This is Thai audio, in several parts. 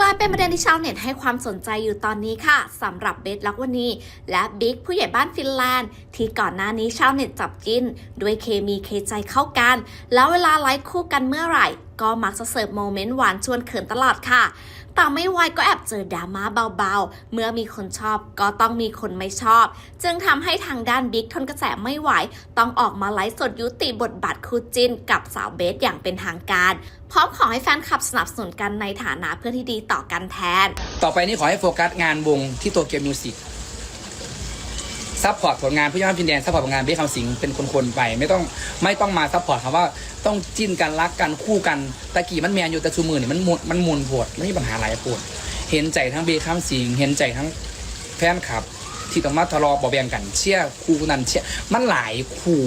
กลายเป็นประเด็นที่ชาวเน็ตให้ความสนใจอยู่ตอนนี้ค่ะสำหรับเบสลักวนีและบิ๊กผู้ใหญ่บ้านฟินแลนด์ ที่ก่อนหน้านี้ชาวเน็ตจับกินด้วยเคมีเคใจเข้ากัน แล้วเวลาไลฟ์คู่กันเมื่อไหร่ ก็มักจะเสิร์ฟโมเมนต์หวานชวนเขินตลอดค่ะแต่ไม่ไวก็แอบเจอดราม่าเบาๆ เมื่อมีคนชอบก็ต้องมีคนไม่ชอบ จึงทำให้ทางด้านบิ๊กทนกระแสไม่ไหว ต้องออกมาไลฟ์สดยุติบทบาทคู่จิ้นกับสาวเบสอย่างเป็นทางการ พร้อมขอให้แฟนคลับสนับสนุนกันในฐานะเพื่อนที่ดีต่อกันแทน ต่อไปนี้ขอให้โฟกัสงานวงที่โตเกียวมิวสิกซัพพอร์ตผลงานผู้ย่านพินแดนซัพพอร์ตผลงานเบสคำสิงเป็นคนๆไปไม่ต้องไม่ต้องมาซัพพอร์ตคำว่าต้องจิ้นกันรักกันคู่กันตะกี้มันแมนอยู่แต่ชูมือนี่มันมุนมันมุนโผดไม่มีปัญหาหลายปวดเห็นใจทั้งเบสคำสิงเห็นใจทั้งแฟนคลับ ที่ต้องมาทะเลาะเบาแบงกันเชี่ยคู่นั้นเชี่ยมันหลายคู่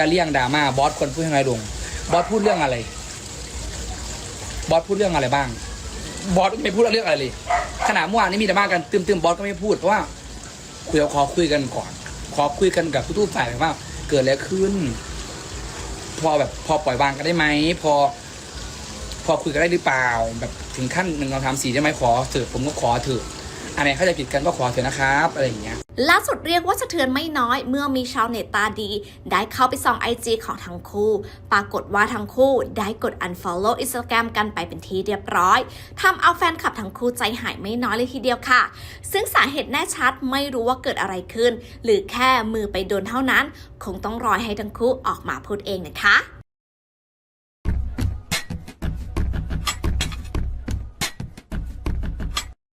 การเลี่ยงดราม่าบอสคนพูดยังไงลงบอสพูดเรื่องอะไร บอสพูดเรื่องอะไรบ้าง บอสไม่พูดเรื่องอะไรเลยขนาดเมื่อวานนี้มีดราม่ากันตึมๆบอสก็ไม่พูดเพราะว่าคุยขอคุยกันก่อน ขอคุยกันกับทุกๆฝ่ายว่า เกิดอะไรขึ้น พอแบบพอปล่อยวางกันได้ไหมพอ พอคุยกันได้หรือเปล่า แบบถึงขั้นหนึ่งเราทำสี่ได้ไหมขอเถอะผมก็ขอเถอะ อันไหนเข้าใจผิดกันก็ขอเถอะนะครับอะไรอย่างเงี้ยล่าสุดเรียกว่าสะเทือนไม่น้อยเมื่อมีชาวเน็ตตาดี ได้เข้าไปส่องไอจีของทั้งคู่ ปรากฏว่าทั้งคู่ได้กด unfollow Instagram กันไปเป็นที่เรียบร้อยทำเอาแฟนคลับทั้งคู่ใจหายไม่น้อยเลยทีเดียวค่ะ ซึ่งสาเหตุแน่ชัดไม่รู้ว่าเกิดอะไรขึ้น หรือแค่มือไปโดนเท่านั้น คงต้องรอให้ทั้งคู่ออกมาพูดเองนะคะ